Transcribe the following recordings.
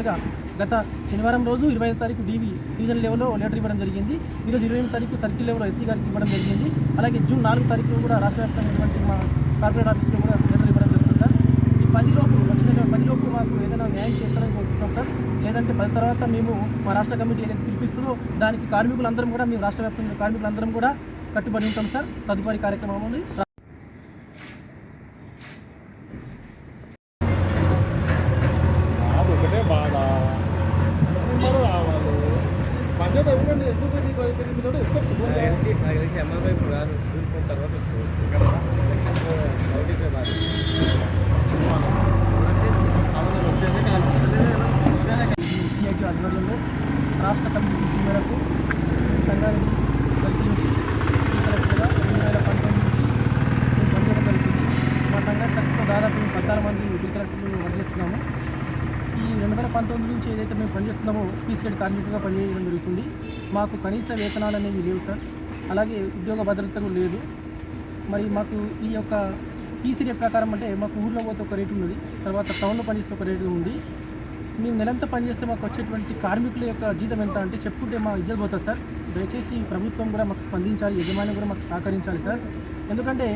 టోటల్గా గత శనివారం రోజు ఇరవై ఐదు తారీఖు డీవీ డివిజన్ లెవెల్లో లెటర్ ఇవ్వడం జరిగింది. ఈరోజు ఇరవై ఎనిమిది తారీఖు సర్కిల్ లెవెల్లో ఎస్సీ గారికి ఇవ్వడం జరిగింది. అలాగే జూన్ నాలుగు తారీఖు కూడా రాష్ట్ర వ్యాప్తంగా మా కార్పొరేట్ ఆఫీస్లో కూడా లెటర్ ఇవ్వడం జరుగుతుంది సార్. ఈ పది లోపు వచ్చిన పది లోపు మాకు ఏదైనా న్యాయం చేస్తారని కోరుకుంటున్నాం సార్. లేదంటే పది తర్వాత మేము మా రాష్ట్ర కమిటీ ఏదైతే పిలిపిస్తుందో దానికి కార్మికులందరం కూడా మేము రాష్ట్ర వ్యాప్తంగా కార్మికులందరం కూడా కట్టుబడి ఉంటాం సార్. తదుపరి కార్యక్రమం ఉంది. శుభ్రంగా నాకు తెలిసి ఇప్పుడు తర్వాత వస్తుంది. కాదు సిఐటి ఆధ్వర్యంలో రాష్ట్ర కమిటీ మేరకు సంఘానికి కలెక్టర్గా రెండు వేల పంతొమ్మిది నుంచి పనిచేయడం జరుగుతుంది మా సంఘానికి సర్కిల్లో దాదాపు పద్నాలుగు మంది ఉప కలెక్టర్లు పనిచేస్తున్నాము ఈ రెండు వేల పంతొమ్మిది నుంచి ఏదైతే మేము పనిచేస్తున్నామో పీసీఎడ్ కార్మికులుగా పనిచేయడం జరుగుతుంది మాకు కనీస వేతనాలు అనేవి లేవు సార్ అలాగే ఉద్యోగ భద్రత కూడా లేదు. మరి మాకు ఈ యొక్క పీసీ రేట్ ప్రకారం అంటే మాకు ఊర్లో పోతే ఒక రేటు ఉన్నది తర్వాత టౌన్లో పనిచేస్తే ఒక రేటు ఉంది. మేము నెలంతా పనిచేస్తే మాకు వచ్చేటువంటి కార్మికుల యొక్క జీతం ఎంత అంటే చెప్పుకుంటే మా ఇజ్జత్ పోతుంది సార్. దయచేసి ప్రభుత్వం కూడా మాకు స్పందించాలి యజమాని కూడా మాకు సహకరించాలి సార్. ఎందుకంటే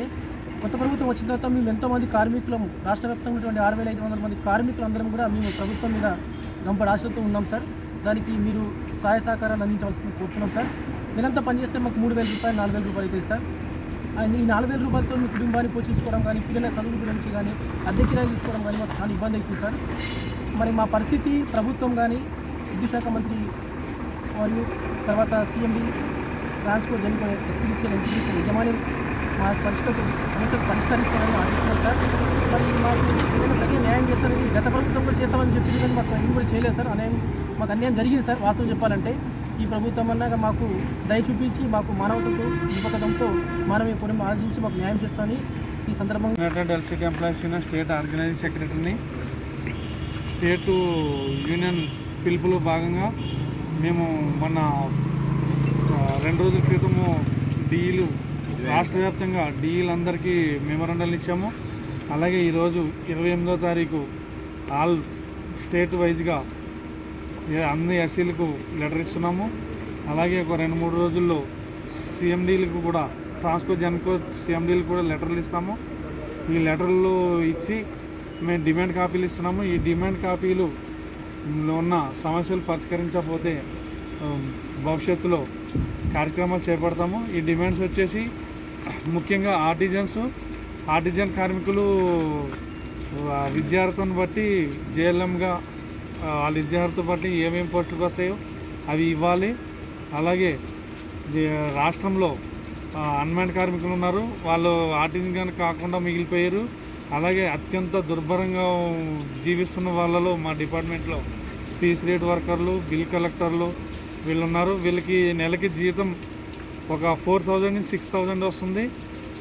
కొత్త ప్రభుత్వం వచ్చిన తర్వాత మేము ఎంతోమంది కార్మికులం రాష్ట్ర వ్యాప్తంగా ఉన్నటువంటి ఆరు వేల ఐదు వందల మంది కార్మికులందరం కూడా మేము ప్రభుత్వం మీద గంపడ ఉన్నాం సార్. దానికి మీరు సహాయ సహకారాలు అందించవలసింది కోరుతున్నాం సార్. నెలంతా పనిచేస్తే మాకు మూడు వేల రూపాయలు నాలుగు వేల రూపాయలు అవుతాయి సార్. అండ్ ఈ నాలుగు వేల రూపాయలతో మీ కుటుంబాన్ని పోషించుకోవడం కానీ పిల్లల చదువు గురించి కానీ అద్దె కిరాయి తీసుకోవడం కానీ మాకు చాలా ఇబ్బంది అవుతుంది సార్. మరి మా పరిస్థితి ప్రభుత్వం కానీ విద్యుశాఖ మంత్రి మరియు తర్వాత సీఎండి ట్రాన్స్పోర్ట్ జరిగిపోయే ఎస్పీడీసీఎల్ ఎంపీడీసీఎల్ యజమాని మా పరిష్కరి సమస్యలు పరిష్కరిస్తారని ఆశిస్తున్నాం సార్. మరి మాకు ఏదైనా తగిన న్యాయం చేస్తారని గత ప్రభుత్వం కూడా చేస్తామని చెప్పింది కానీ మాకు ఏం కూడా చేయలేదు సార్. అన్యాయం మాకు అన్యాయం జరిగింది సార్. వాస్తవం చెప్పాలంటే ఈ ప్రభుత్వం అన్నాక మాకు దయ చూపించి మాకు మానవతతో నిపకతంతో ఈ కుటుంబం ఆలోచించి మాకు న్యాయం చేస్తామని ఈ సందర్భంగా united electricity employees union state organizing సెక్రటరీని స్టేట్ యూనియన్ పిలుపులో భాగంగా మేము మొన్న రెండు రోజుల క్రితము డీలు రాష్ట్ర వ్యాప్తంగా డీలందరికీ మెమోరండాలు ఇచ్చాము. అలాగే ఈరోజు ఇరవై ఎనిమిదో తారీఖు ఆల్ స్టేట్ వైజ్గా అన్ని ఎస్సీలకు లెటర్ ఇస్తున్నాము. అలాగే ఒక రెండు మూడు రోజుల్లో సిఎండీలకు కూడా ట్రాన్స్పోర్ట్ జనకో సిఎండీలకు కూడా లెటర్లు ఇస్తాము. ఈ లెటర్లు ఇచ్చి మేము డిమాండ్ కాపీలు ఇస్తున్నాము. ఈ డిమాండ్ కాపీలు ఉన్న సమస్యలు పరిష్కరించకపోతే భవిష్యత్తులో కార్యక్రమాలు చేపడతాము. ఈ డిమాండ్స్ వచ్చేసి ముఖ్యంగా ఆర్టిజన్స్ ఆర్టిజన్ కార్మికులు విద్యార్థులను బట్టి జేఎల్ఎంగా వాళ్ళ విద్యార్థులతో పాటు ఏమేమి పోస్టులు వస్తాయో అవి ఇవ్వాలి. అలాగే రాష్ట్రంలో అన్మాన్ కార్మికులు ఉన్నారు. వాళ్ళు ఆర్టిజన్ కాకుండా మిగిలిపోయారు. అలాగే అత్యంత దుర్భరంగా జీవిస్తున్న వాళ్ళలో మా డిపార్ట్మెంట్లో పీస్ రేట్ వర్కర్లు బిల్ కలెక్టర్లు వీళ్ళు ఉన్నారు వీళ్ళకి నెలకి జీతం ఒక ఫోర్ థౌజండ్ నుంచి సిక్స్ థౌజండ్ వస్తుంది.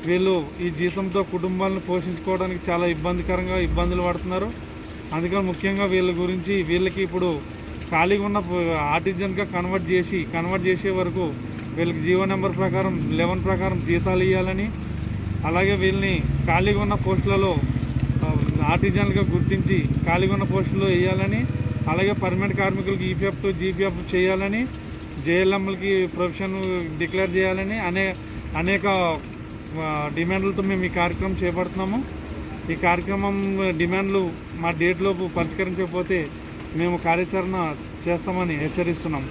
వీళ్ళు ఈ జీతంతో కుటుంబాలను పోషించుకోవడానికి చాలా ఇబ్బందికరంగా ఇబ్బందులు పడుతున్నారు. అందుకని ముఖ్యంగా వీళ్ళ గురించి వీళ్ళకి ఇప్పుడు ఖాళీగా ఉన్న ఆర్టిజన్గా కన్వర్ట్ చేసి కన్వర్ట్ చేసే వరకు వీళ్ళకి జీవో నెంబర్ ప్రకారం లెవెన్ ప్రకారం జీతాలు ఇవ్వాలని అలాగే వీళ్ళని ఖాళీగా ఉన్న పోస్టులలో ఆ, ఆర్టిజన్లుగా గుర్తించి ఖాళీగా ఉన్న పోస్టుల్లో వేయాలని అలాగే పర్మనెంట్ కార్మికులకి ఈపీఎఫ్తో జీపీఎఫ్ చేయాలని జేఎల్ఎంలకి ప్రొఫెషన్ డిక్లేర్ చేయాలని అనే అనేక డిమాండ్లతో మేము ఈ కార్యక్రమం చేపడుతున్నాము. ఈ కార్యక్రమం డిమాండ్లు మా డేట్లోపు పరిష్కరించకపోతే మేము కార్యాచరణ చేస్తామని హెచ్చరిస్తున్నాం.